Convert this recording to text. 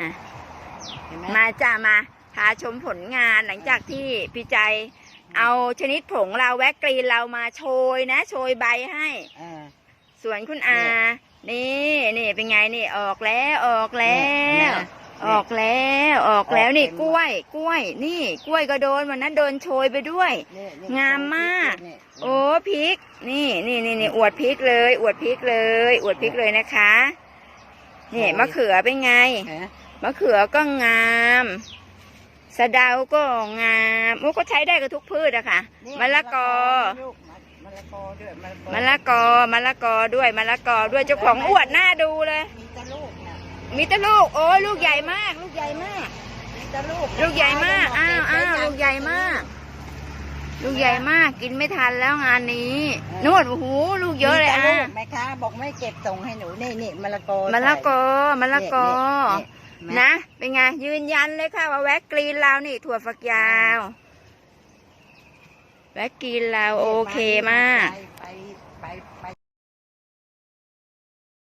อะเห็นไหมมาจ้ามาพาชมผลงานหลังจากที่พี่ใจเอาชนิดผงเราแวกกรีนเรามาโชยนะ โชยใบให้ อ่า ส่วนคุณอา นี่นี่เป็นไงนี่ออกแล้วออกแล้เนี่วยออกแล้วออกแล้วออกนี่เต็ม กล้วย กล้วย นี่กล้วยก็โดนวันนั้นโดนโชยไปด้วย นี่นี่งามมาก นี่โอ้พริก นี่นี่นี่นี่อวดพริกเลย อวดพริกเลย อวดพริกเลยนะคะ นี่มะเขือเป็นไง ฮะ มะเขือก็งามสะเดาก็งามโอ้ก็ใช้ได้กับทุกพืชอะค่ะนี่มะละกอลูกมะละกอด้วยมะละกอมะละกอมะละกอด้วยมะละกอด้วยเจ้าของอวดหน้าดูเลย มีแต่ลูกเนี่ยมีแต่ลูกโอ้ยลูกใหญ่มาก ลูกใหญ่มากมีแต่ลูกลูกใหญ่มากอ้าวอ้าวลูกใหญ่มาก ลูกใหญ่มากกินไม่ทันแล้วงานนี้นู่นโอ้โหลูกเยอะเลยมีอะแต่ลูกแม่ค้าบอกไม่เก็บส่งให้หนูนี่นี่มะละกอมะละกอมะละกอ นะ เป็นไง ยืนยันเลยค่ะว่าแว็กกรีนเรานี่ ถั่วฝักยาว แว็กกรีนเราโอเคมาก